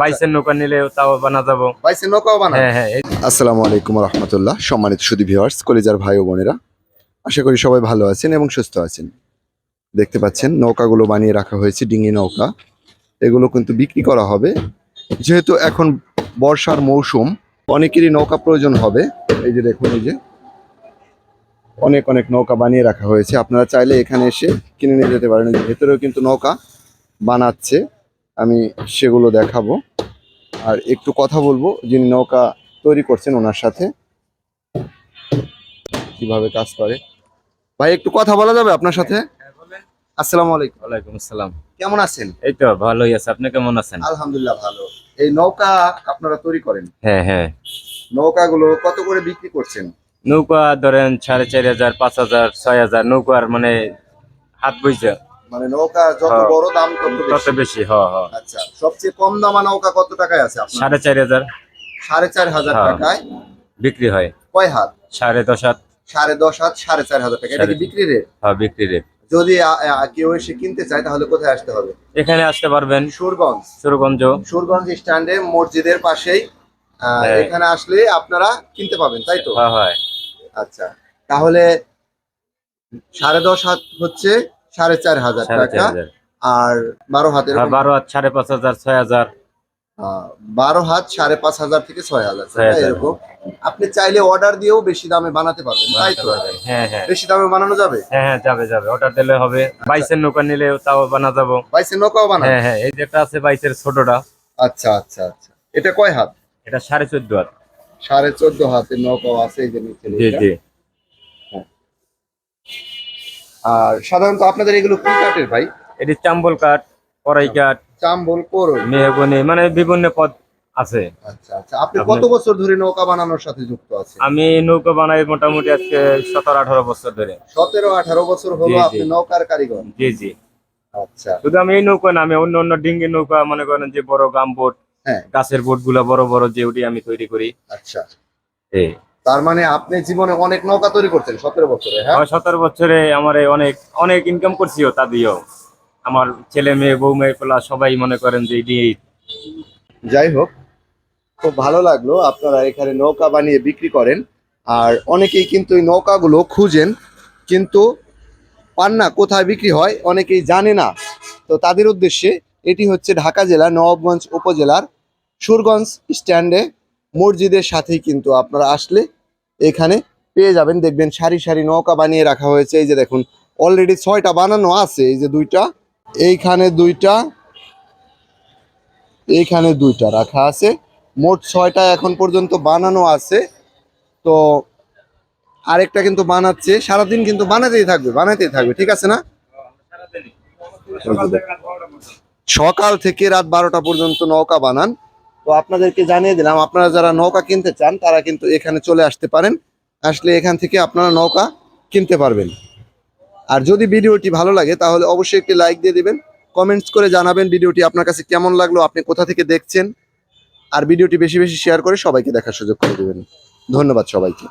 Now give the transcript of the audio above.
বাইশের নৌকা নিলে তাও বানা যাব। বাইসের নৌকাও হ্যাঁ হ্যাঁ আসসালামু আলাইকুম রহমতুল্লাহ। সম্মানিত সুদী ভিউয়ার্স কলিজার ভাই ও বোনেরা আশা করি সবাই ভালো আছেন এবং সুস্থ আছেন। দেখতে পাচ্ছেন নৌকাগুলো বানিয়ে রাখা হয়েছে ডিঙি নৌকা। এগুলো কিন্তু বিক্রি করা হবে। যেহেতু এখন বর্ষার মৌসুম অনেকেরই নৌকা প্রয়োজন হবে। এই যে দেখুন এই যে অনেক অনেক নৌকা বানিয়ে রাখা হয়েছে। আপনারা চাইলে এখানে এসে কিনে নিয়ে যেতে পারেন। ভেতরেও কিন্তু নৌকা বানাচ্ছে। আমি সেগুলো দেখাবো। আর একটু কথা বলব যিনি নৌকা তৈরি করছেন ওনার সাথে। কীভাবে কাজ করে? ভাই একটু কথা বলা যাবে আপনার সাথে? আসসালামু আলাইকুম। ওয়ালাইকুম আসসালাম। কেমন আছেন? এই তো ভালোই আছে। আপনি কেমন আছেন? আলহামদুলিল্লাহ ভালো। এই নৌকা আপনারা তৈরি করেন? হ্যাঁ হ্যাঁ। নৌকাগুলো কত করে বিক্রি করছেন? নৌকা ধরেন সাড়ে চারি হাজার পাঁচ হাজার ছয় হাজার নৌকার মানে হাত বইছে। মানে নৌকা যত হ্যাঁ। বড় দাম তত বেশি। বেশি হ হ আচ্ছা সবচেয়ে কম দামা নৌকা কত টাকায় আছে সাড়ে চারি হাজার। সাড়ে চার হাজার হ্যাঁ। টাকায় বিক্রি হয়। কয় হাত? সাড়ে দশ হাত। সাড়ে দশ হাত সাড়ে চার হাজার টাকা। এটা কি বিক্রি রেট? হ্যাঁ বিক্রি রেট। যদি কেউ এসে কিনতে চায় তাহলে কোথায় আসতে হবে? এখানে আসতে পারবেন। সুরগঞ্জ। সুরগঞ্জ। সুরগঞ্জ স্ট্যান্ডে মসজিদের পাশেই আহ, হ্যাঁ। এখানে আসলে আপনারা কিনতে পাবেন তাই তো? হ্যাঁ হয়। আচ্ছা তাহলে সাড়ে দশ হাত হচ্ছে সাড়ে চার হাজার টাকা। আর বারো হাতের হ্যাঁ, বারো হাত সাড়ে পাঁচ হাজার ছয় হাজার। বারো হাত সাড়ে পাঁচ হাজার থেকে ছয় হাজার এরকম। আপনি চাইলে অর্ডার দিয়েও বেশি দামে বানাতে পারবেন তাই তো? হ্যাঁ হ্যাঁ। বেশি দামে বানানো যাবে? হ্যাঁ হ্যাঁ যাবে যাবে। অর্ডার দিলে হবে। বাইশের নৌকা নিলে তাও বানা যাব। বাইসের নৌকাও বানান হ্যাঁ হ্যাঁ এই যে একটা আছে বাইশের ছোটটা। আচ্ছা আচ্ছা আচ্ছা। এটা কয় হাত? এটা সাড়ে চোদ্দ হাত। সাড়ে চোদ্দ হাতের নৌকাও আছে এই যে নিচে জি। জি। আর সাধারণত আপনাদের এগুলো কি কাঠের ভাই? এটি চাম্বল কাঠ কড়াই কাঠ চাম্বল করো মেহগনি মানে বিভিন্ন পদ আছে। আচ্ছা আচ্ছা। আপনি কত বছর ধরে নৌকা বানানোর সাথে যুক্ত আছেন? আমি নৌকা বানাই মোটামুটি আজকে সতেরো আঠারো বছর ধরে। সতেরো আঠারো বছর হলো। আপনি নৌকার কারিগর? জি জি। আচ্ছা। শুধু আমি এই নৌকা না আমি অন্য অন্য ডিঙ্গি নৌকা মনে করেন যে বড় গাম বোট হ্যাঁ। গাছের বোটগুলা বড় বড় যে ওটি আমি তৈরি করি। আচ্ছা। এই। তার মানে আপনি জীবনে অনেক নৌকা তৈরি করছেন সতেরো বছরে হ্যাঁ? সতেরো বছরে আমার অনেক অনেক ইনকাম করছিও তা দিয়েও। আমার ছেলে মেয়ে বউ মেয়ে পোলা সবাই মনে করেন যে এই। যাই হোক খুব ভালো লাগল আপনারা এখানে নৌকা বানিয়ে বিক্রি করেন। আর অনেকেই কিন্তু এই নৌকাগুলো খুঁজেন কিন্তু পান না কোথায় বিক্রি হয় অনেকেই জানে না। তো তাদের উদ্দেশ্যে এটি হচ্ছে ঢাকা জেলা নবাবগঞ্জ উপজেলার সুরগঞ্জ স্ট্যান্ডে। মসজিদের সাথেই কিন্তু আপনারা আসলে এখানে পেয়ে যাবেন। দেখবেন সারি সারি নৌকা বানিয়ে রাখা হয়েছে। এই যে দেখুন অলরেডি ছয়টা বানানো আছে। এই যে দুইটা, এইখানে দুইটা এইখানে দুইটা রাখা আছে। মোট ছয়টা এখন পর্যন্ত বানানো আছে। তো আরেকটা কিন্তু বানাচ্ছে। সারাদিন কিন্তু বানাতেই থাকবে বানাতেই থাকবে, ঠিক আছে না? সকাল থেকে রাত বারোটা পর্যন্ত নৌকা বানান। তো আপনাদেরকে জানিয়ে দিলাম, আপনারা যারা নৌকা কিনতে চান, তারা কিন্তু এখানে চলে আসতে পারেন। আসলে এখান থেকে আপনারা নৌকা কিনতে পারবেন। আর যদি ভিডিওটি ভালো লাগে, তাহলে অবশ্যই একটি লাইক দিয়ে দেবেন। কমেন্টস করে জানাবেন ভিডিওটি আপনার কাছে কেমন লাগল, আপনি কোথা থেকে দেখছেন। আর ভিডিওটি বেশি বেশি শেয়ার করে সবাইকে দেখার সুযোগ করে দেবেন। ধন্যবাদ সবাইকে।